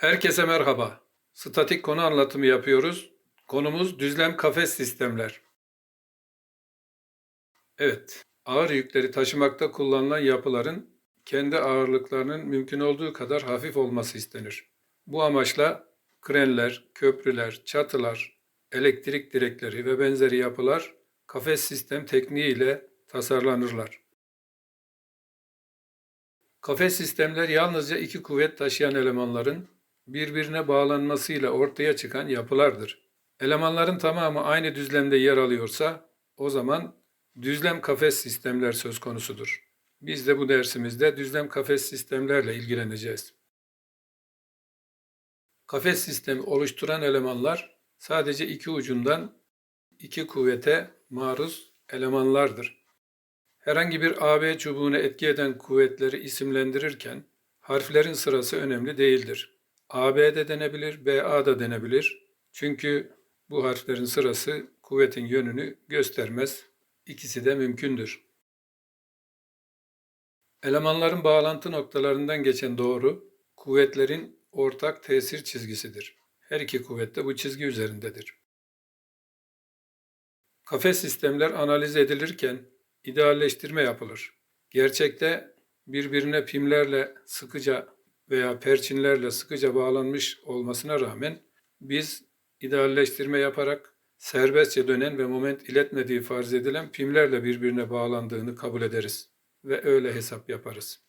Herkese merhaba. Statik konu anlatımı yapıyoruz. Konumuz düzlem kafes sistemler. Evet, ağır yükleri taşımakta kullanılan yapıların kendi ağırlıklarının mümkün olduğu kadar hafif olması istenir. Bu amaçla krenler, köprüler, çatılar, elektrik direkleri ve benzeri yapılar kafes sistem tekniği ile tasarlanırlar. Kafes sistemler yalnızca iki kuvvet taşıyan elemanların birbirine bağlanmasıyla ortaya çıkan yapılardır. Elemanların tamamı aynı düzlemde yer alıyorsa o zaman düzlem kafes sistemler söz konusudur. Biz de bu dersimizde düzlem kafes sistemlerle ilgileneceğiz. Kafes sistemi oluşturan elemanlar sadece iki ucundan iki kuvvete maruz elemanlardır. Herhangi bir AB çubuğuna etki eden kuvvetleri isimlendirirken harflerin sırası önemli değildir. AB de denebilir, BA da denebilir. Çünkü bu harflerin sırası kuvvetin yönünü göstermez. İkisi de mümkündür. Elemanların bağlantı noktalarından geçen doğru, kuvvetlerin ortak tesir çizgisidir. Her iki kuvvet de bu çizgi üzerindedir. Kafes sistemler analiz edilirken idealleştirme yapılır. Gerçekte birbirine pimlerle sıkıca veya perçinlerle sıkıca bağlanmış olmasına rağmen biz idealleştirme yaparak serbestçe dönen ve moment iletmediği farz edilen pimlerle birbirine bağlandığını kabul ederiz ve öyle hesap yaparız.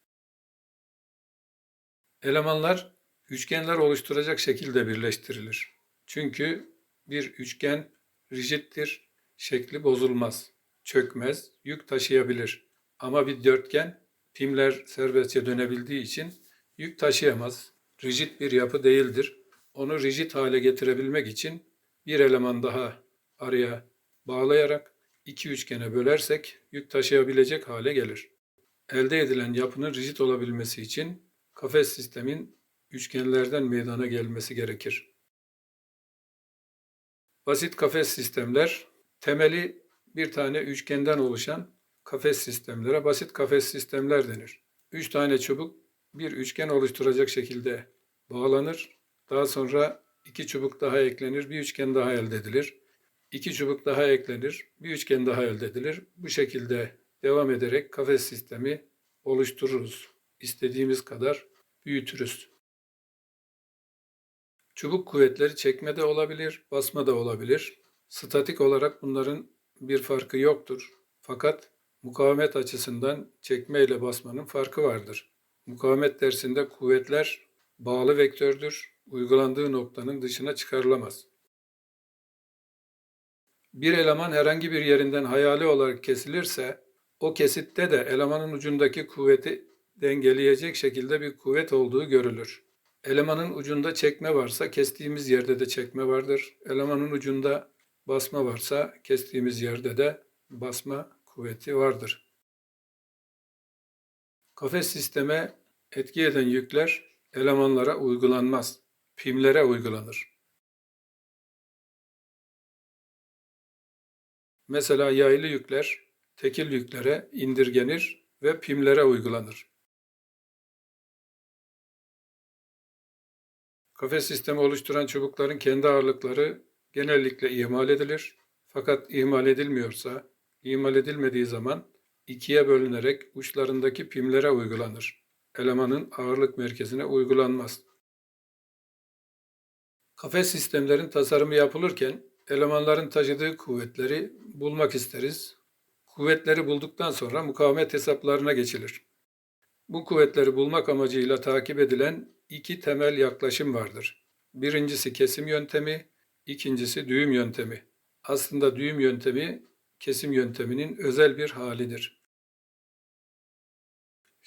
Elemanlar üçgenler oluşturacak şekilde birleştirilir. Çünkü bir üçgen rigiddir, şekli bozulmaz, çökmez, yük taşıyabilir. Ama bir dörtgen pimler serbestçe dönebildiği için yük taşıyamaz. Rigid bir yapı değildir. Onu rigid hale getirebilmek için bir eleman daha araya bağlayarak iki üçgene bölersek yük taşıyabilecek hale gelir. Elde edilen yapının rigid olabilmesi için kafes sistemin üçgenlerden meydana gelmesi gerekir. Basit kafes sistemler temeli bir tane üçgenden oluşan kafes sistemlere basit kafes sistemler denir. Üç tane çubuk bir üçgen oluşturacak şekilde bağlanır. Daha sonra iki çubuk daha eklenir, bir üçgen daha elde edilir. İki çubuk daha eklenir, bir üçgen daha elde edilir. Bu şekilde devam ederek kafes sistemi oluştururuz. İstediğimiz kadar büyütürüz. Çubuk kuvvetleri çekme de olabilir, basma da olabilir. Statik olarak bunların bir farkı yoktur. Fakat mukavemet açısından çekme ile basmanın farkı vardır. Mukavemet dersinde kuvvetler bağlı vektördür, uygulandığı noktanın dışına çıkarılamaz. Bir eleman herhangi bir yerinden hayali olarak kesilirse, o kesitte de elemanın ucundaki kuvveti dengeleyecek şekilde bir kuvvet olduğu görülür. Elemanın ucunda çekme varsa kestiğimiz yerde de çekme vardır. Elemanın ucunda basma varsa kestiğimiz yerde de basma kuvveti vardır. Kafes sisteme etki eden yükler elemanlara uygulanmaz, pimlere uygulanır. Mesela yaylı yükler tekil yüklere indirgenir ve pimlere uygulanır. Kafes sistemi oluşturan çubukların kendi ağırlıkları genellikle ihmal edilir. Fakat ihmal edilmiyorsa, ihmal edilmediği zaman ikiye bölünerek uçlarındaki pimlere uygulanır. Elemanın ağırlık merkezine uygulanmaz. Kafes sistemlerin tasarımı yapılırken elemanların taşıdığı kuvvetleri bulmak isteriz. Kuvvetleri bulduktan sonra mukavemet hesaplarına geçilir. Bu kuvvetleri bulmak amacıyla takip edilen iki temel yaklaşım vardır. Birincisi kesim yöntemi, ikincisi düğüm yöntemi. Aslında düğüm yöntemi kesim yönteminin özel bir halidir.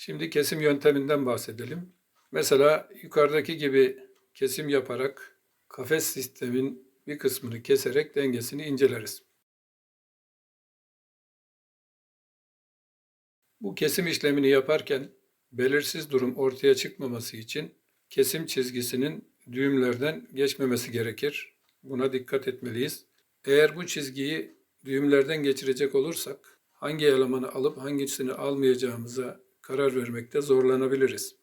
Şimdi kesim yönteminden bahsedelim. Mesela yukarıdaki gibi kesim yaparak kafes sistemin bir kısmını keserek dengesini inceleriz. Bu kesim işlemini yaparken belirsiz durum ortaya çıkmaması için kesim çizgisinin düğümlerden geçmemesi gerekir. Buna dikkat etmeliyiz. Eğer bu çizgiyi düğümlerden geçirecek olursak hangi elemanı alıp hangisini almayacağımıza karar vermekte zorlanabiliriz.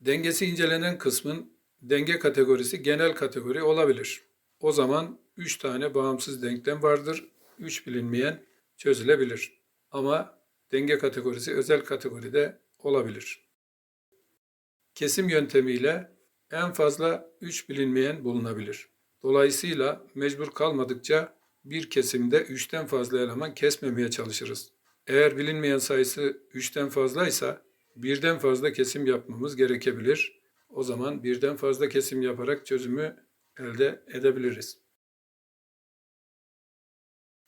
Dengesi incelenen kısmın denge kategorisi genel kategori olabilir. O zaman 3 tane bağımsız denklem vardır. 3 bilinmeyen çözülebilir. Ama denge kategorisi özel kategoride olabilir. Kesim yöntemiyle en fazla 3 bilinmeyen bulunabilir. Dolayısıyla mecbur kalmadıkça bir kesimde 3'ten fazla eleman kesmemeye çalışırız. Eğer bilinmeyen sayısı 3'ten fazlaysa birden fazla kesim yapmamız gerekebilir. O zaman birden fazla kesim yaparak çözümü elde edebiliriz.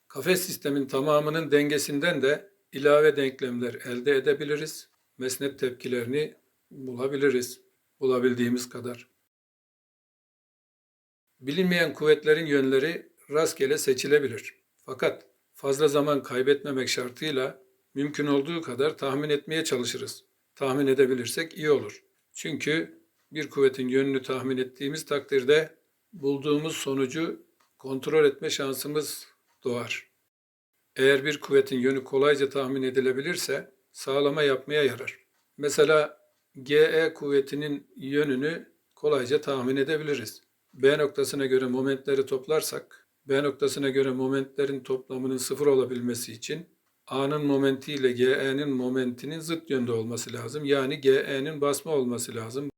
Kafes sistemin tamamının dengesinden de ilave denklemler elde edebiliriz. Mesnet tepkilerini bulabiliriz. Bulabildiğimiz kadar. Bilinmeyen kuvvetlerin yönleri rastgele seçilebilir. Fakat fazla zaman kaybetmemek şartıyla mümkün olduğu kadar tahmin etmeye çalışırız. Tahmin edebilirsek iyi olur. Çünkü bir kuvvetin yönünü tahmin ettiğimiz takdirde bulduğumuz sonucu kontrol etme şansımız doğar. Eğer bir kuvvetin yönü kolayca tahmin edilebilirse sağlama yapmaya yarar. Mesela GE kuvvetinin yönünü kolayca tahmin edebiliriz. B noktasına göre momentleri toplarsak, B noktasına göre momentlerin toplamının sıfır olabilmesi için A'nın momenti ile GE'nin momentinin zıt yönde olması lazım. Yani GE'nin basma olması lazım.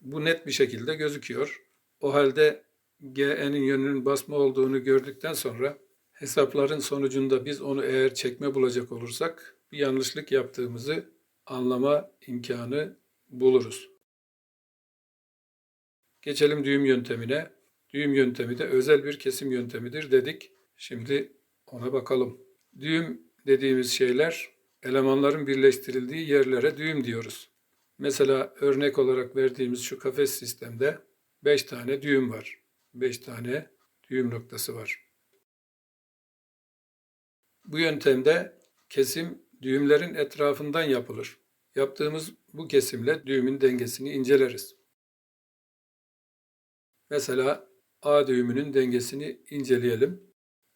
Bu net bir şekilde gözüküyor. O halde GE'nin yönünün basma olduğunu gördükten sonra hesapların sonucunda biz onu eğer çekme bulacak olursak bir yanlışlık yaptığımızı anlama imkanı buluruz. Geçelim düğüm yöntemine. Düğüm yöntemi de özel bir kesim yöntemidir dedik. Şimdi ona bakalım. Düğüm dediğimiz şeyler elemanların birleştirildiği yerlere düğüm diyoruz. Mesela örnek olarak verdiğimiz şu kafes sistemde 5 tane düğüm var. 5 tane düğüm noktası var. Bu yöntemde kesim düğümlerin etrafından yapılır. Yaptığımız bu kesimle düğümün dengesini inceleriz. Mesela A düğümünün dengesini inceleyelim.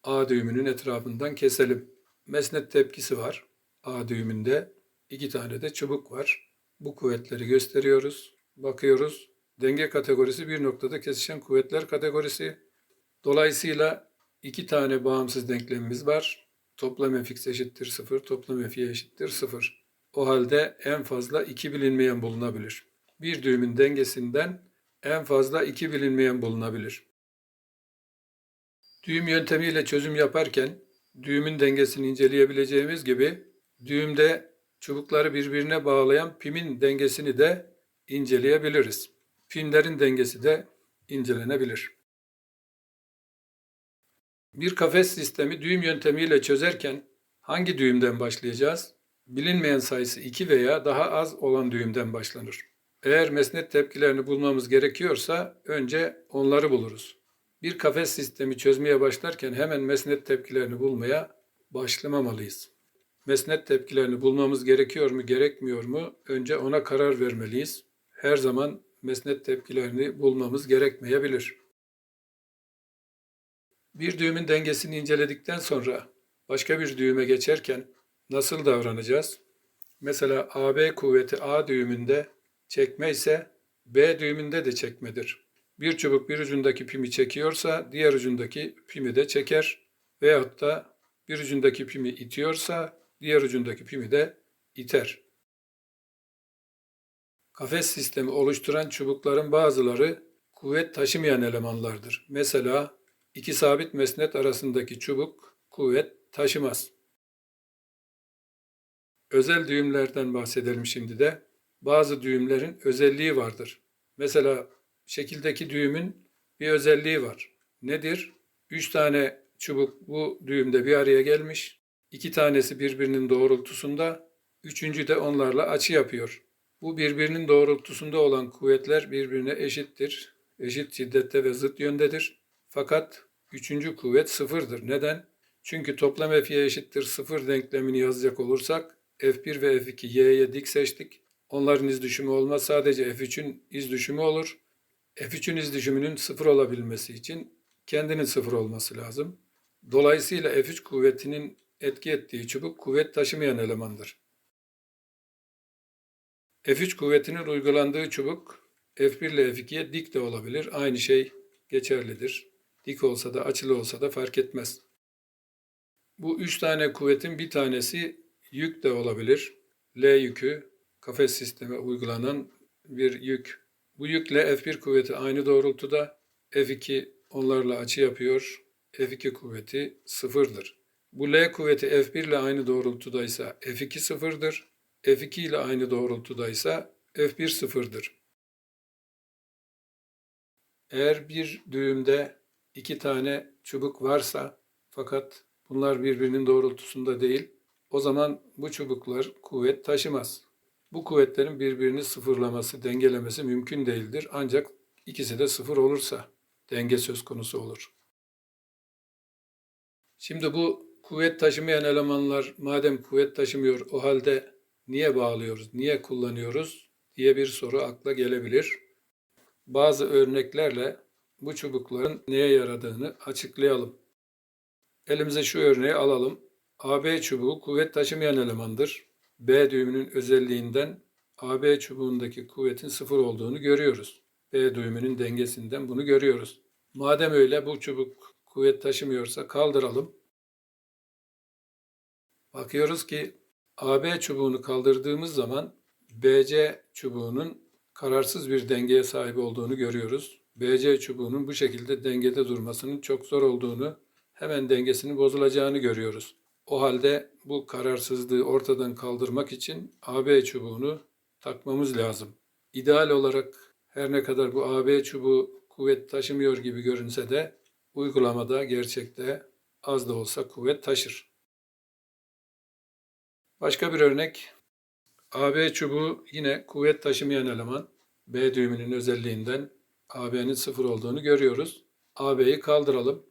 A düğümünün etrafından keselim. Mesnet tepkisi var. A düğümünde iki tane de çubuk var. Bu kuvvetleri gösteriyoruz. Bakıyoruz. Denge kategorisi bir noktada kesişen kuvvetler kategorisi. Dolayısıyla iki tane bağımsız denklemimiz var. Toplam fx eşittir 0, toplam fy eşittir 0. O halde en fazla iki bilinmeyen bulunabilir. Bir düğümün dengesinden en fazla iki bilinmeyen bulunabilir. Düğüm yöntemiyle çözüm yaparken düğümün dengesini inceleyebileceğimiz gibi düğümde çubukları birbirine bağlayan pimin dengesini de inceleyebiliriz. Pimlerin dengesi de incelenebilir. Bir kafes sistemi düğüm yöntemiyle çözerken hangi düğümden başlayacağız? Bilinmeyen sayısı 2 veya daha az olan düğümden başlanır. Eğer mesnet tepkilerini bulmamız gerekiyorsa önce onları buluruz. Bir kafes sistemi çözmeye başlarken hemen mesnet tepkilerini bulmaya başlamamalıyız. Mesnet tepkilerini bulmamız gerekiyor mu, gerekmiyor mu? Önce ona karar vermeliyiz. Her zaman mesnet tepkilerini bulmamız gerekmeyebilir. Bir düğümün dengesini inceledikten sonra başka bir düğüme geçerken nasıl davranacağız? Mesela AB kuvveti A düğümünde çekme ise B düğümünde de çekmedir. Bir çubuk bir ucundaki pimi çekiyorsa diğer ucundaki pimi de çeker veyahut da bir ucundaki pimi itiyorsa diğer ucundaki pimi de iter. Kafes sistemi oluşturan çubukların bazıları kuvvet taşımayan elemanlardır. Mesela iki sabit mesnet arasındaki çubuk kuvvet taşımaz. Özel düğümlerden bahsedelim şimdi de. Bazı düğümlerin özelliği vardır. Mesela şekildeki düğümün bir özelliği var. Nedir? Üç tane çubuk bu düğümde bir araya gelmiş. İki tanesi birbirinin doğrultusunda, üçüncü de onlarla açı yapıyor. Bu birbirinin doğrultusunda olan kuvvetler birbirine eşittir. Eşit şiddette ve zıt yöndedir. Fakat üçüncü kuvvet sıfırdır. Neden? Çünkü toplam F'ye eşittir sıfır denklemini yazacak olursak F1 ve F2 Y'ye dik seçtik. Onların iz düşümü olmaz. Sadece F3'ün iz düşümü olur. F3'ün iz düşümünün sıfır olabilmesi için kendinin sıfır olması lazım. Dolayısıyla F3 kuvvetinin etki ettiği çubuk kuvvet taşımayan elemandır. F3 kuvvetinin uygulandığı çubuk F1 ile F2'ye dik de olabilir. Aynı şey geçerlidir. Dik olsa da açılı olsa da fark etmez. Bu üç tane kuvvetin bir tanesi yük de olabilir. L yükü kafes sisteme uygulanan bir yük. Bu yükle F1 kuvveti aynı doğrultuda. F2 onlarla açı yapıyor. F2 kuvveti sıfırdır. Bu L kuvveti F1 ile aynı doğrultudaysa F2 sıfırdır. F2 ile aynı doğrultudaysa F1 sıfırdır. Eğer bir düğümde iki tane çubuk varsa fakat bunlar birbirinin doğrultusunda değil, o zaman bu çubuklar kuvvet taşımaz. Bu kuvvetlerin birbirini sıfırlaması, dengelemesi mümkün değildir. Ancak ikisi de sıfır olursa denge söz konusu olur. Şimdi bu kuvvet taşımayan elemanlar madem kuvvet taşımıyor o halde niye bağlıyoruz, niye kullanıyoruz diye bir soru akla gelebilir. Bazı örneklerle bu çubukların neye yaradığını açıklayalım. Elimize şu örneği alalım. AB çubuğu kuvvet taşımayan elemandır. B düğümünün özelliğinden AB çubuğundaki kuvvetin sıfır olduğunu görüyoruz. B düğümünün dengesinden bunu görüyoruz. Madem öyle bu çubuk kuvvet taşımıyorsa kaldıralım. Bakıyoruz ki AB çubuğunu kaldırdığımız zaman BC çubuğunun kararsız bir dengeye sahip olduğunu görüyoruz. BC çubuğunun bu şekilde dengede durmasının çok zor olduğunu, hemen dengesinin bozulacağını görüyoruz. O halde bu kararsızlığı ortadan kaldırmak için AB çubuğunu takmamız lazım. İdeal olarak her ne kadar bu AB çubuğu kuvvet taşımıyor gibi görünse de uygulamada gerçekte az da olsa kuvvet taşır. Başka bir örnek. AB çubuğu yine kuvvet taşımayan eleman. B düğümünün özelliğinden AB'nin sıfır olduğunu görüyoruz. AB'yi kaldıralım.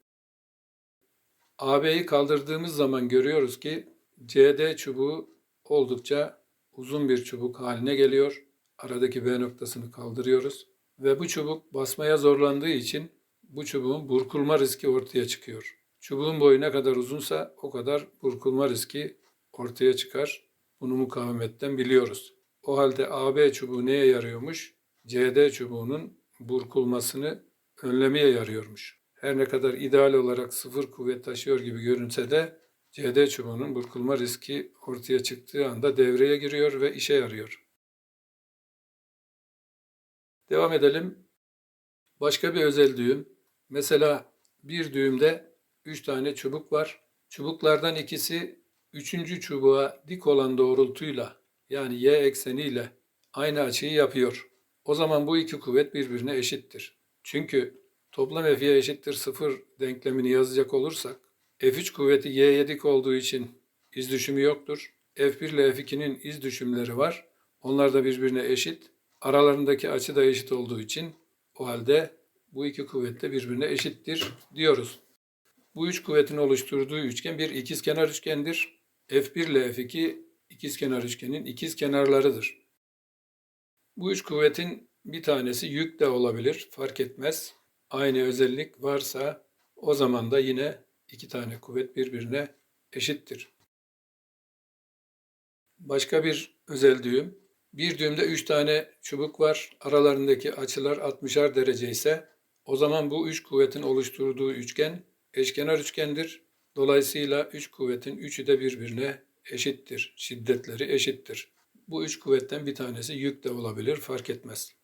AB'yi kaldırdığımız zaman görüyoruz ki CD çubuğu oldukça uzun bir çubuk haline geliyor. Aradaki B noktasını kaldırıyoruz. Ve bu çubuk basmaya zorlandığı için bu çubuğun burkulma riski ortaya çıkıyor. Çubuğun boyu ne kadar uzunsa o kadar burkulma riski ortaya çıkar. Bunu mukavemetten biliyoruz. O halde AB çubuğu neye yarıyormuş? CD çubuğunun burkulmasını önlemeye yarıyormuş. Her ne kadar ideal olarak sıfır kuvvet taşıyor gibi görünse de CD çubuğunun burkulma riski ortaya çıktığı anda devreye giriyor ve işe yarıyor. Devam edelim. Başka bir özel düğüm. Mesela bir düğümde 3 tane çubuk var. Çubuklardan ikisi üçüncü çubuğa dik olan doğrultuyla yani y ekseniyle aynı açıyı yapıyor. O zaman bu iki kuvvet birbirine eşittir. Çünkü toplam F'ye eşittir sıfır denklemini yazacak olursak F3 kuvveti Y'ye dik olduğu için iz düşümü yoktur. F1 ile F2'nin iz düşümleri var. Onlar da birbirine eşit. Aralarındaki açı da eşit olduğu için o halde bu iki kuvvet de birbirine eşittir diyoruz. Bu üç kuvvetin oluşturduğu üçgen bir ikizkenar üçgendir. F1 ile F2 ikizkenar üçgenin ikiz kenarlarıdır. Bu üç kuvvetin bir tanesi yük de olabilir, fark etmez. Aynı özellik varsa o zaman da yine iki tane kuvvet birbirine eşittir. Başka bir özel düğüm. Bir düğümde üç tane çubuk var. Aralarındaki açılar 60'ar derece ise o zaman bu üç kuvvetin oluşturduğu üçgen eşkenar üçgendir. Dolayısıyla üç kuvvetin üçü de birbirine eşittir. Şiddetleri eşittir. Bu üç kuvvetten bir tanesi yük de olabilir, fark etmez.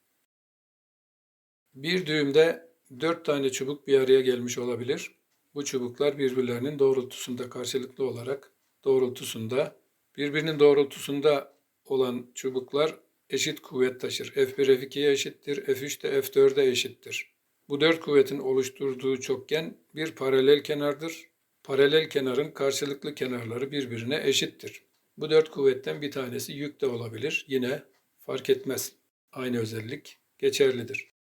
Bir düğümde dört tane çubuk bir araya gelmiş olabilir. Bu çubuklar birbirlerinin doğrultusunda karşılıklı olarak doğrultusunda birbirinin doğrultusunda olan çubuklar eşit kuvvet taşır. F1 F2'ye eşittir, F3 de F4'e eşittir. Bu dört kuvvetin oluşturduğu çokgen bir paralel kenardır. Paralel kenarın karşılıklı kenarları birbirine eşittir. Bu dört kuvvetten bir tanesi yük de olabilir. Yine fark etmez. Aynı özellik geçerlidir.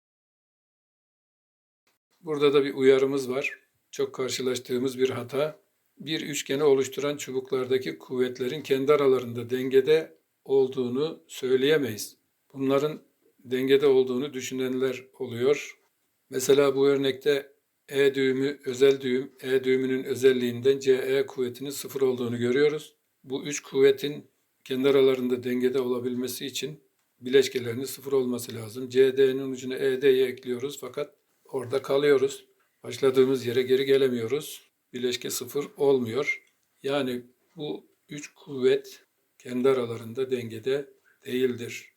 Burada da bir uyarımız var. Çok karşılaştığımız bir hata. Bir üçgeni oluşturan çubuklardaki kuvvetlerin kendi aralarında dengede olduğunu söyleyemeyiz. Bunların dengede olduğunu düşünenler oluyor. Mesela bu örnekte E düğümü özel düğüm, E düğümünün özelliğinden CE kuvvetinin sıfır olduğunu görüyoruz. Bu üç kuvvetin kendi aralarında dengede olabilmesi için bileşkelerinin sıfır olması lazım. CD'nin ucuna ED'yi ekliyoruz fakat orada kalıyoruz. Başladığımız yere geri gelemiyoruz. Bileşke sıfır olmuyor. Yani bu üç kuvvet kendi aralarında dengede değildir.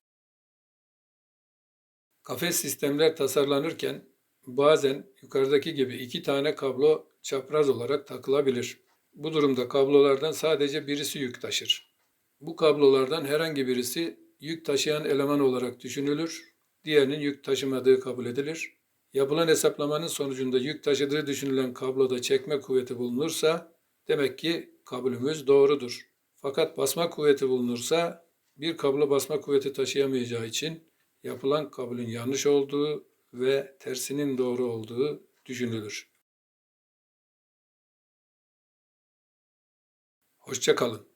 Kafes sistemler tasarlanırken bazen yukarıdaki gibi iki tane kablo çapraz olarak takılabilir. Bu durumda kablolardan sadece birisi yük taşır. Bu kablolardan herhangi birisi yük taşıyan eleman olarak düşünülür, diğerinin yük taşımadığı kabul edilir. Yapılan hesaplamanın sonucunda yük taşıdığı düşünülen kabloda çekme kuvveti bulunursa demek ki kabulümüz doğrudur. Fakat basma kuvveti bulunursa bir kablo basma kuvveti taşıyamayacağı için yapılan kabulün yanlış olduğu ve tersinin doğru olduğu düşünülür. Hoşça kalın.